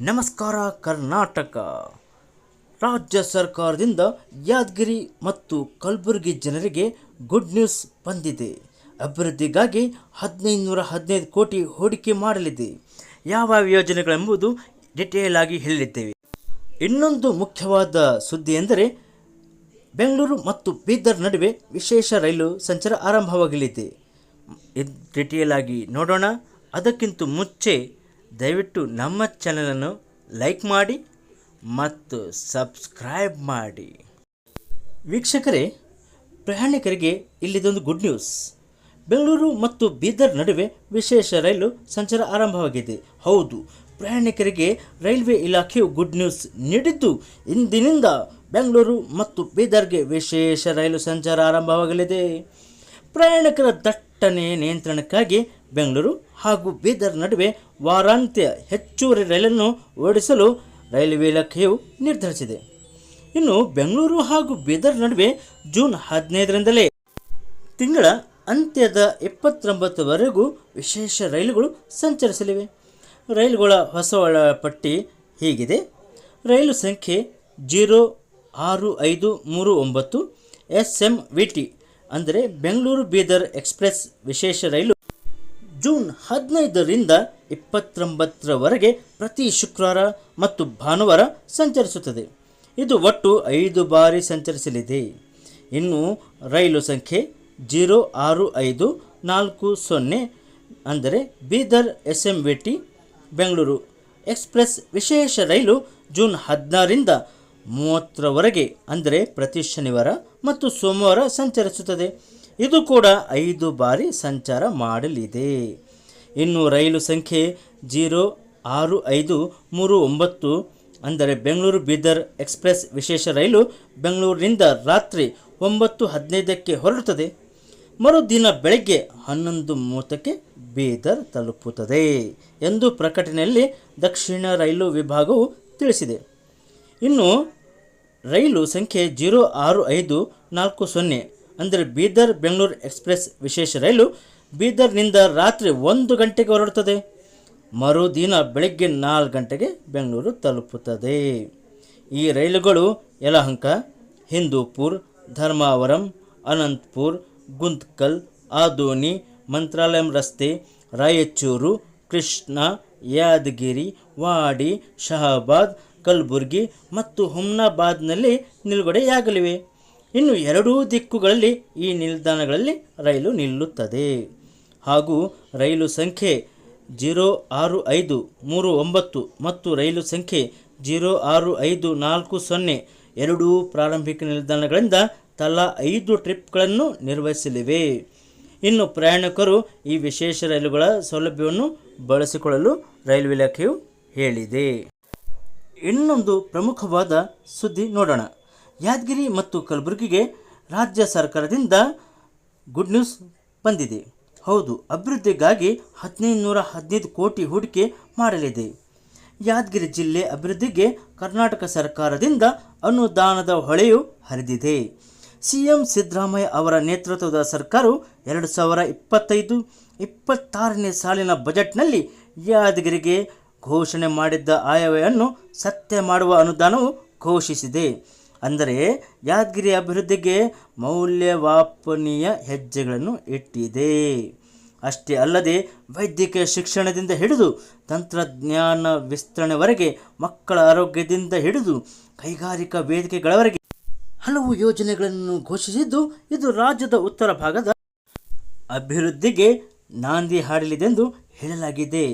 ನಮಸ್ಕಾರ, ಕರ್ನಾಟಕ. ರಾಜ್ಯ ಸರ್ಕಾರದಿಂದ ಯಾದಗಿರಿ ಮತ್ತು ಕಲಬುರಗಿ ಜನರಿಗೆ ಗುಡ್ ನ್ಯೂಸ್ ಬಂದಿದೆ. ಅಭಿವೃದ್ಧಿಗಾಗಿ ಹದಿನೈದುನೂರ ಹದಿನೈದು ಕೋಟಿ ಹೂಡಿಕೆ ಮಾಡಲಿದೆ. ಯಾವ ಯೋಜನೆಗಳೆಂಬುದು ಡಿಟೇಲ್ ಆಗಿ ಹೇಳಿದ್ದೇವೆ. ಇನ್ನೊಂದು ಮುಖ್ಯವಾದ ಸುದ್ದಿ ಎಂದರೆ, ಬೆಂಗಳೂರು ಮತ್ತು ಬೀದರ್ ನಡುವೆ ವಿಶೇಷ ರೈಲು ಸಂಚಾರ ಆರಂಭವಾಗಲಿದೆ. ಡಿಟೇಲ್ ಆಗಿ ನೋಡೋಣ. ಅದಕ್ಕಿಂತ ಮುಂಚೆ ದಯವಿಟ್ಟು ನಮ್ಮ ಚಾನಲನ್ನು ಲೈಕ್ ಮಾಡಿ ಮತ್ತು ಸಬ್ಸ್ಕ್ರೈಬ್ ಮಾಡಿ. ವೀಕ್ಷಕರೇ, ಪ್ರಯಾಣಿಕರಿಗೆ ಇಲ್ಲಿದೊಂದು ಗುಡ್ ನ್ಯೂಸ್ ಬೆಂಗಳೂರು ಮತ್ತು ಬೀದರ್ ನಡುವೆ ವಿಶೇಷ ರೈಲು ಸಂಚಾರ ಆರಂಭವಾಗಿದೆ. ಹೌದು, ಪ್ರಯಾಣಿಕರಿಗೆ ರೈಲ್ವೆ ಇಲಾಖೆಯು ಗುಡ್ ನ್ಯೂಸ್ ನೀಡಿದ್ದು, ಇಂದಿನಿಂದ ಬೆಂಗಳೂರು ಮತ್ತು ಬೀದರ್ಗೆ ವಿಶೇಷ ರೈಲು ಸಂಚಾರ ಆರಂಭವಾಗಲಿದೆ. ಪ್ರಯಾಣಿಕರ ದಟ್ಟಣೆ ನಿಯಂತ್ರಣಕ್ಕಾಗಿ ಬೆಂಗಳೂರು ಹಾಗೂ ಬೀದರ್ ನಡುವೆ ವಾರಾಂತ್ಯ ಹೆಚ್ಚುವರಿ ರೈಲನ್ನು ಓಡಿಸಲು ರೈಲ್ವೆ ಇಲಾಖೆಯು ನಿರ್ಧರಿಸಿದೆ. ಇನ್ನು ಬೆಂಗಳೂರು ಹಾಗೂ ಬೀದರ್ ನಡುವೆ ಜೂನ್ ಹದಿನೈದರಿಂದಲೇ ತಿಂಗಳ ಅಂತ್ಯದ ಇಪ್ಪತ್ತೊಂಬತ್ತರವರೆಗೂ ವಿಶೇಷ ರೈಲುಗಳು ಸಂಚರಿಸಲಿವೆ. ರೈಲುಗಳ ಹೊಸ ಪಟ್ಟಿ ಹೀಗಿದೆ. ರೈಲು ಸಂಖ್ಯೆ ಜೀರೋ ಆರು ಐದು ಮೂರು ಒಂಬತ್ತು ಎಸ್ ಎಂ ವಿ ಟಿ ಅಂದರೆ ಬೆಂಗಳೂರು ಬೀದರ್ ಎಕ್ಸ್ಪ್ರೆಸ್ ವಿಶೇಷ ರೈಲು ಜೂನ್ ಹದಿನೈದರಿಂದ ಇಪ್ಪತ್ತೊಂಬತ್ತರವರೆಗೆ ಪ್ರತಿ ಶುಕ್ರವಾರ ಮತ್ತು ಭಾನುವಾರ ಸಂಚರಿಸುತ್ತದೆ. ಇದು ಒಟ್ಟು ಐದು ಬಾರಿ ಸಂಚರಿಸಲಿದೆ. ಇನ್ನು ರೈಲು ಸಂಖ್ಯೆ ಜೀರೋ ಆರು ಐದು ನಾಲ್ಕು ಸೊನ್ನೆ ಅಂದರೆ Bidar S M V T Bengaluru express. ವಿಶೇಷ ರೈಲು ಜೂನ್ ಹದಿನಾರರಿಂದ ಮೂವತ್ತರವರೆಗೆ ಅಂದರೆ ಪ್ರತಿ ಶನಿವಾರ ಮತ್ತು ಸೋಮವಾರ ಸಂಚರಿಸುತ್ತದೆ. ಇದು ಕೂಡ ಐದು ಬಾರಿ ಸಂಚಾರ ಮಾಡಲಿದೆ. ಇನ್ನು ರೈಲು ಸಂಖ್ಯೆ ಜೀರೋ, ಆರು, ಐದು, ಮೂರು, ಒಂಬತ್ತು ಅಂದರೆ ಬೆಂಗಳೂರು ಬೀದರ್ ಎಕ್ಸ್ಪ್ರೆಸ್ ವಿಶೇಷ ರೈಲು ಬೆಂಗಳೂರಿನಿಂದ ರಾತ್ರಿ ಒಂಬತ್ತು ಹದಿನೈದಕ್ಕೆ ಹೊರಡುತ್ತದೆ. ಮರುದಿನ ಬೆಳಗ್ಗೆ ಹನ್ನೊಂದು ಮೂವತ್ತಕ್ಕೆ ಬೀದರ್ ತಲುಪುತ್ತದೆ ಎಂದು ಪ್ರಕಟಣೆಯಲ್ಲಿ ದಕ್ಷಿಣ ರೈಲು ವಿಭಾಗವು ತಿಳಿಸಿದೆ. ಇನ್ನು ರೈಲು ಸಂಖ್ಯೆ ಜೀರೋ, ಆರು, ಐದು, ನಾಲ್ಕು, ಸೊನ್ನೆ ಅಂದರೆ ಬೀದರ್ ಬೆಂಗಳೂರು ಎಕ್ಸ್ಪ್ರೆಸ್ ವಿಶೇಷ ರೈಲು ಬೀದರ್ನಿಂದ ರಾತ್ರಿ ಒಂದು ಗಂಟೆಗೆ ಹೊರಡುತ್ತದೆ. ಮರುದಿನ ಬೆಳಗ್ಗೆ ನಾಲ್ಕು ಗಂಟೆಗೆ ಬೆಂಗಳೂರು ತಲುಪುತ್ತದೆ. ಈ ರೈಲುಗಳು ಯಲಹಂಕ, ಹಿಂದೂಪುರ್, ಧರ್ಮಾವರಂ, ಅನಂತಪುರ್, ಗುಂತ್ಕಲ್, ಆದೋನಿ, ಮಂತ್ರಾಲಯಂ ರಸ್ತೆ, ರಾಯಚೂರು, ಕೃಷ್ಣ, ಯಾದಗಿರಿ, ವಾಡಿ, ಶಹಾಬಾದ್, ಕಲಬುರ್ಗಿ ಮತ್ತು ಹುಮ್ನಾಬಾದ್ನಲ್ಲಿ ನಿಲುಗಡೆಯಾಗಲಿವೆ. ಇನ್ನು ಎರಡೂ ದಿಕ್ಕುಗಳಲ್ಲಿ ಈ ನಿಲ್ದಾಣಗಳಲ್ಲಿ ರೈಲು ನಿಲ್ಲುತ್ತದೆ. ಹಾಗೂ ರೈಲು ಸಂಖ್ಯೆ ಜೀರೋ ಆರು ಐದು ಮೂರು ಒಂಬತ್ತು ಮತ್ತು ರೈಲು ಸಂಖ್ಯೆ ಜೀರೋ ಆರು ಐದು ನಾಲ್ಕು ಸೊನ್ನೆ ಎರಡೂ ಪ್ರಾರಂಭಿಕ ನಿಲ್ದಾಣಗಳಿಂದ ತಲಾ ಐದು ಟ್ರಿಪ್ಗಳನ್ನು ನಿರ್ವಹಿಸಲಿವೆ. ಇನ್ನು ಪ್ರಯಾಣಿಕರು ಈ ವಿಶೇಷ ರೈಲುಗಳ ಸೌಲಭ್ಯವನ್ನು ಬಳಸಿಕೊಳ್ಳಲು ರೈಲ್ವೆ ಇಲಾಖೆಯು ಹೇಳಿದೆ. ಇನ್ನೊಂದು ಪ್ರಮುಖವಾದ ಸುದ್ದಿ ನೋಡೋಣ. ಯಾದಗಿರಿ ಮತ್ತು ಕಲಬುರಗಿಗೆ ರಾಜ್ಯ ಸರ್ಕಾರದಿಂದ ಗುಡ್ ನ್ಯೂಸ್ ಬಂದಿದೆ. ಹೌದು, ಅಭಿವೃದ್ಧಿಗಾಗಿ ಹದಿನೈದು ನೂರ ಹದಿನೈದು ಕೋಟಿ ಹೂಡಿಕೆ ಮಾಡಲಿದೆ. ಯಾದಗಿರಿ ಜಿಲ್ಲೆ ಅಭಿವೃದ್ಧಿಗೆ ಕರ್ನಾಟಕ ಸರ್ಕಾರದಿಂದ ಅನುದಾನದ ಹೊಳೆಯು ಹರಿದಿದೆ. ಸಿಎಂ ಸಿದ್ದರಾಮಯ್ಯ ಅವರ ನೇತೃತ್ವದ ಸರ್ಕಾರವು ಎರಡು ಸಾವಿರ ಇಪ್ಪತ್ತೈದು, ಇಪ್ಪತ್ತಾರನೇ ಸಾಲಿನ ಬಜೆಟ್ನಲ್ಲಿ ಯಾದಗಿರಿಗೆ ಘೋಷಣೆ ಮಾಡಿದ್ದ ಆಯವ್ಯಯನ್ನು ಸತ್ಯ ಮಾಡುವ ಅನುದಾನವು ಘೋಷಿಸಿದೆ. ಅಂದರೆ ಯಾದಗಿರಿ ಅಭಿವೃದ್ಧಿಗೆ ಮೌಲ್ಯವಾಪನೀಯ ಹೆಜ್ಜೆಗಳನ್ನು ಇಟ್ಟಿದೆ. ಅಷ್ಟೇ ಅಲ್ಲದೆ ವೈದ್ಯಕೀಯ ಶಿಕ್ಷಣದಿಂದ ಹಿಡಿದು ತಂತ್ರಜ್ಞಾನ ವಿಸ್ತರಣೆವರೆಗೆ ಮಕ್ಕಳ ಆರೋಗ್ಯದಿಂದ ಹಿಡಿದು ಕೈಗಾರಿಕಾ ವೇದಿಕೆಗಳವರೆಗೆ ಹಲವು ಯೋಜನೆಗಳನ್ನು ಘೋಷಿಸಿದ್ದು ಇದು ರಾಜ್ಯದ ಉತ್ತರ ಭಾಗದ ಅಭಿವೃದ್ಧಿಗೆ ನಾಂದಿ ಹಾಡಲಿದೆಂದು ಹೇಳಲಾಗಿದೆ.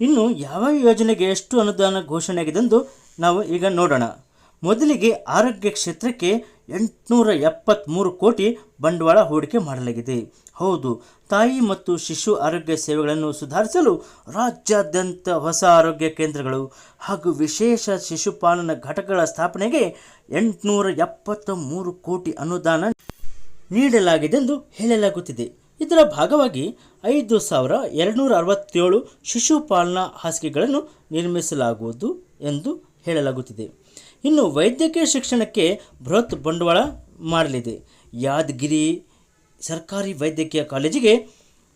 ಇನ್ನು ಯಾವ ಯೋಜನೆಗೆ ಎಷ್ಟು ಅನುದಾನ ಘೋಷಣೆಯಾಗಿದೆ ಎಂದು ನಾವು ಈಗ ನೋಡೋಣ. ಮೊದಲಿಗೆ ಆರೋಗ್ಯ ಕ್ಷೇತ್ರಕ್ಕೆ ಎಂಟುನೂರ ಎಪ್ಪತ್ತ್ಮೂರು ಕೋಟಿ ಬಂಡವಾಳ ಹೂಡಿಕೆ ಮಾಡಲಾಗಿದೆ. ಹೌದು, ತಾಯಿ ಮತ್ತು ಶಿಶು ಆರೋಗ್ಯ ಸೇವೆಗಳನ್ನು ಸುಧಾರಿಸಲು ರಾಜ್ಯಾದ್ಯಂತ ಹೊಸ ಆರೋಗ್ಯ ಕೇಂದ್ರಗಳು ಹಾಗೂ ವಿಶೇಷ ಶಿಶುಪಾಲನಾ ಘಟಕಗಳ ಸ್ಥಾಪನೆಗೆ ಎಂಟುನೂರ ಎಪ್ಪತ್ತ ಮೂರು ಕೋಟಿ ಅನುದಾನ ನೀಡಲಾಗಿದೆ ಎಂದು ಹೇಳಲಾಗುತ್ತಿದೆ. ಇದರ ಭಾಗವಾಗಿ ಐದು ಸಾವಿರ ಎರಡುನೂರ ಅರವತ್ತೇಳು ಶಿಶುಪಾಲನಾ ಹಾಸಿಗೆಗಳನ್ನು ನಿರ್ಮಿಸಲಾಗುವುದು ಎಂದು ಹೇಳಲಾಗುತ್ತಿದೆ. ಇನ್ನು ವೈದ್ಯಕೀಯ ಶಿಕ್ಷಣಕ್ಕೆ ಬೃಹತ್ ಬಂಡವಾಳ ಮಾಡಲಿದೆ ಯಾದಗಿರಿ ಸರ್ಕಾರಿ ವೈದ್ಯಕೀಯ ಕಾಲೇಜಿಗೆ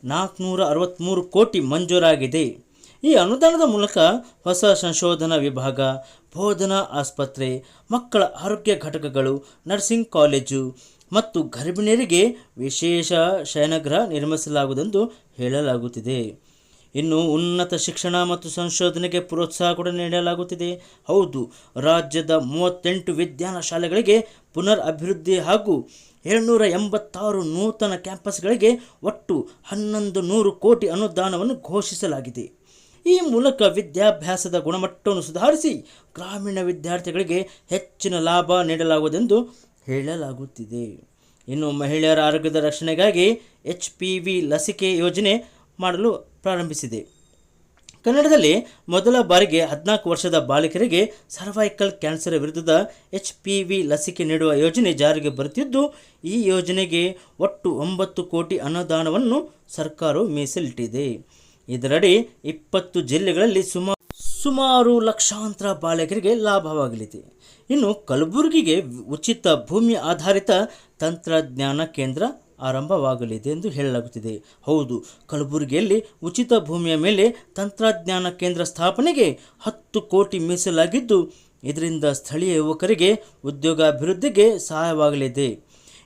ನಾಲ್ಕುನೂರ ಅರವತ್ತ್ಮೂರು ಕೋಟಿ ಮಂಜೂರಾಗಿದೆ. ಈ ಅನುದಾನದ ಮೂಲಕ ಹೊಸ ಸಂಶೋಧನಾ ವಿಭಾಗ, ಬೋಧನಾ ಆಸ್ಪತ್ರೆ, ಮಕ್ಕಳ ಆರೋಗ್ಯ ಘಟಕಗಳು, ನರ್ಸಿಂಗ್ ಕಾಲೇಜು ಮತ್ತು ಗರ್ಭಿಣಿಯರಿಗೆ ವಿಶೇಷ ಶಯನಗೃಹ ನಿರ್ಮಿಸಲಾಗುವುದೆಂದು ಹೇಳಲಾಗುತ್ತಿದೆ. ಇನ್ನು ಉನ್ನತ ಶಿಕ್ಷಣ ಮತ್ತು ಸಂಶೋಧನೆಗೆ ಪ್ರೋತ್ಸಾಹ ಕೂಡ ನೀಡಲಾಗುತ್ತಿದೆ. ಹೌದು, ರಾಜ್ಯದ ಮೂವತ್ತೆಂಟು ವಿಜ್ಞಾನ ಶಾಲೆಗಳಿಗೆ ಪುನರ್ ಅಭಿವೃದ್ಧಿ ಹಾಗೂ ಏಳ್ನೂರ ಎಂಬತ್ತಾರು ನೂತನ ಕ್ಯಾಂಪಸ್ಗಳಿಗೆ ಒಟ್ಟು ಹನ್ನೊಂದು ನೂರು ಕೋಟಿ ಅನುದಾನವನ್ನು ಘೋಷಿಸಲಾಗಿದೆ. ಈ ಮೂಲಕ ವಿದ್ಯಾಭ್ಯಾಸದ ಗುಣಮಟ್ಟವನ್ನು ಸುಧಾರಿಸಿ ಗ್ರಾಮೀಣ ವಿದ್ಯಾರ್ಥಿಗಳಿಗೆ ಹೆಚ್ಚಿನ ಲಾಭ ನೀಡಲಾಗುವುದೆಂದು ಹೇಳಲಾಗುತ್ತಿದೆ. ಇನ್ನು ಮಹಿಳೆಯರ ಆರೋಗ್ಯದ ರಕ್ಷಣೆಗಾಗಿ ಎಚ್ ಪಿ ವಿ ಲಸಿಕೆ ಯೋಜನೆ ಮಾಡಲು ಪ್ರಾರಂಭಿಸಿದೆ. ಕನ್ನಡದಲ್ಲಿ ಮೊದಲ ಬಾರಿಗೆ ಹದಿನಾಲ್ಕು ವರ್ಷದ ಬಾಲಕರಿಗೆ ಸರ್ವೈಕಲ್ ಕ್ಯಾನ್ಸರ್ ವಿರುದ್ಧದ ಎಚ್ ಪಿ ವಿ ಲಸಿಕೆ ನೀಡುವ ಯೋಜನೆ ಜಾರಿಗೆ ಬರುತ್ತಿದ್ದು, ಈ ಯೋಜನೆಗೆ ಒಟ್ಟು ಒಂಬತ್ತು ಕೋಟಿ ಅನುದಾನವನ್ನು ಸರ್ಕಾರವು ಮೀಸಲಿಟ್ಟಿದೆ. ಇದರಡಿ ಇಪ್ಪತ್ತು ಜಿಲ್ಲೆಗಳಲ್ಲಿ ಸುಮಾರು ಸುಮಾರು ಲಕ್ಷಾಂತರ ಬಾಲಕರಿಗೆ ಲಾಭವಾಗಲಿದೆ. ಇನ್ನು ಕಲಬುರಗಿಗೆ ಉಚಿತ ಭೂಮಿ ಆಧಾರಿತ ತಂತ್ರಜ್ಞಾನ ಕೇಂದ್ರ ಆರಂಭವಾಗಲಿದೆ ಎಂದು ಹೇಳಲಾಗುತ್ತಿದೆ. ಹೌದು, ಕಲಬುರಗಿಯಲ್ಲಿ ಉಚಿತ ಭೂಮಿಯ ಮೇಲೆ ತಂತ್ರಜ್ಞಾನ ಕೇಂದ್ರ ಸ್ಥಾಪನೆಗೆ ಹತ್ತು ಕೋಟಿ ಮೀಸಲಾಗಿದ್ದು, ಇದರಿಂದ ಸ್ಥಳೀಯ ಯುವಕರಿಗೆ ಉದ್ಯೋಗಾಭಿವೃದ್ಧಿಗೆ ಸಹಾಯವಾಗಲಿದೆ.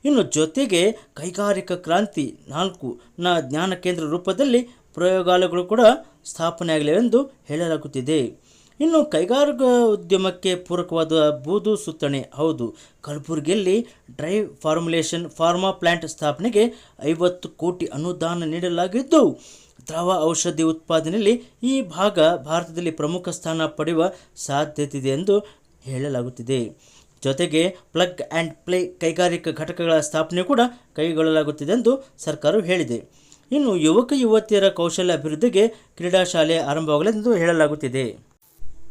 ಇನ್ನು ಜೊತೆಗೆ ಕೈಗಾರಿಕಾ ಕ್ರಾಂತಿ ನಾಲ್ಕು ನ ಜ್ಞಾನ ಕೇಂದ್ರ ರೂಪದಲ್ಲಿ ಪ್ರಯೋಗಾಲಯಗಳು ಕೂಡ ಸ್ಥಾಪನೆಯಾಗಲಿವೆ ಎಂದು ಹೇಳಲಾಗುತ್ತಿದೆ. ಇನ್ನು ಕೈಗಾರಿಕಾ ಉದ್ಯಮಕ್ಕೆ ಪೂರಕವಾದ ಬೂದು ಸುತ್ತಣೆ, ಹೌದು. ಕಲಬುರಗಿಯಲ್ಲಿ ಡ್ರೈ ಫಾರ್ಮುಲೇಷನ್ ಫಾರ್ಮಾ ಪ್ಲಾಂಟ್ ಸ್ಥಾಪನೆಗೆ ಐವತ್ತು ಕೋಟಿ ಅನುದಾನ ನೀಡಲಾಗಿದ್ದು, ದ್ರವ ಔಷಧಿ ಉತ್ಪಾದನೆಯಲ್ಲಿ ಈ ಭಾಗ ಭಾರತದಲ್ಲಿ ಪ್ರಮುಖ ಸ್ಥಾನ ಪಡೆಯುವ ಸಾಧ್ಯತೆ ಇದೆ ಎಂದು ಹೇಳಲಾಗುತ್ತಿದೆ. ಜೊತೆಗೆ ಪ್ಲಗ್ ಆ್ಯಂಡ್ ಪ್ಲೇ ಕೈಗಾರಿಕಾ ಘಟಕಗಳ ಸ್ಥಾಪನೆ ಕೂಡ ಕೈಗೊಳ್ಳಲಾಗುತ್ತಿದೆ ಎಂದು ಸರ್ಕಾರವು ಹೇಳಿದೆ. ಇನ್ನು ಯುವಕ ಯುವತಿಯರ ಕೌಶಲ್ಯ ಅಭಿವೃದ್ಧಿಗೆ ಕ್ರೀಡಾ ಶಾಲೆ ಎಂದು ಹೇಳಲಾಗುತ್ತಿದೆ.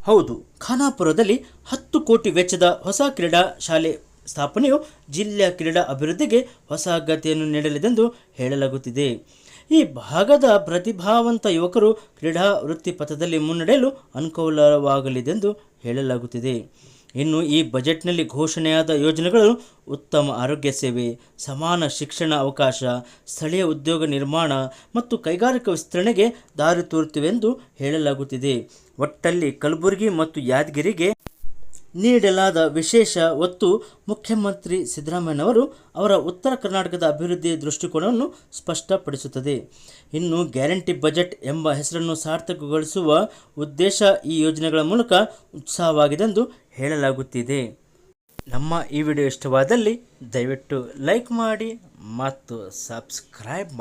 ಹೌದು, ಖಾನಾಪುರದಲ್ಲಿ ಹತ್ತು ಕೋಟಿ ವೆಚ್ಚದ ಹೊಸ ಕ್ರೀಡಾ ಶಾಲೆ ಸ್ಥಾಪನೆಯು ಜಿಲ್ಲೆಯ ಕ್ರೀಡಾ ಅಭಿವೃದ್ಧಿಗೆ ಹೊಸ ಗತಿಯನ್ನು ನೀಡಲಿದೆಂದು ಹೇಳಲಾಗುತ್ತಿದೆ. ಈ ಭಾಗದ ಪ್ರತಿಭಾವಂತ ಯುವಕರು ಕ್ರೀಡಾ ವೃತ್ತಿಪಥದಲ್ಲಿ ಮುನ್ನಡೆಯಲು ಅನುಕೂಲವಾಗಲಿದೆಂದು ಹೇಳಲಾಗುತ್ತಿದೆ. ಇನ್ನು ಈ ಬಜೆಟ್ನಲ್ಲಿ ಘೋಷಣೆಯಾದ ಯೋಜನೆಗಳು ಉತ್ತಮ ಆರೋಗ್ಯ ಸೇವೆ, ಸಮಾನ ಶಿಕ್ಷಣ ಅವಕಾಶ, ಸ್ಥಳೀಯ ಉದ್ಯೋಗ ನಿರ್ಮಾಣ ಮತ್ತು ಕೈಗಾರಿಕಾ ವಿಸ್ತರಣೆಗೆ ದಾರಿ ತೋರುತ್ತಿವೆ ಎಂದು ಹೇಳಲಾಗುತ್ತಿದೆ. ಒಟ್ಟಲ್ಲಿ ಕಲಬುರಗಿ ಮತ್ತು ಯಾದಗಿರಿಗೆ ನೀಡಲಾದ ವಿಶೇಷ ಒತ್ತು ಮುಖ್ಯಮಂತ್ರಿ ಸಿದ್ದರಾಮಯ್ಯನವರು ಅವರ ಉತ್ತರ ಕರ್ನಾಟಕದ ಅಭಿವೃದ್ಧಿ ದೃಷ್ಟಿಕೋನವನ್ನು ಸ್ಪಷ್ಟಪಡಿಸುತ್ತದೆ. ಇನ್ನು ಗ್ಯಾರಂಟಿ ಬಜೆಟ್ ಎಂಬ ಹೆಸರನ್ನು ಸಾರ್ಥಕಗೊಳಿಸುವ ಉದ್ದೇಶ ಈ ಯೋಜನೆಗಳ ಮೂಲಕ ಉತ್ಸಾಹವಾಗಿದೆ ಎಂದು ಹೇಳಲಾಗುತ್ತಿದೆ. ನಮ್ಮ ಈ ವಿಡಿಯೋ ಇಷ್ಟವಾದಲ್ಲಿ ದಯವಿಟ್ಟು ಲೈಕ್ ಮಾಡಿ ಮತ್ತು ಸಬ್ಸ್ಕ್ರೈಬ್ ಮಾಡಿ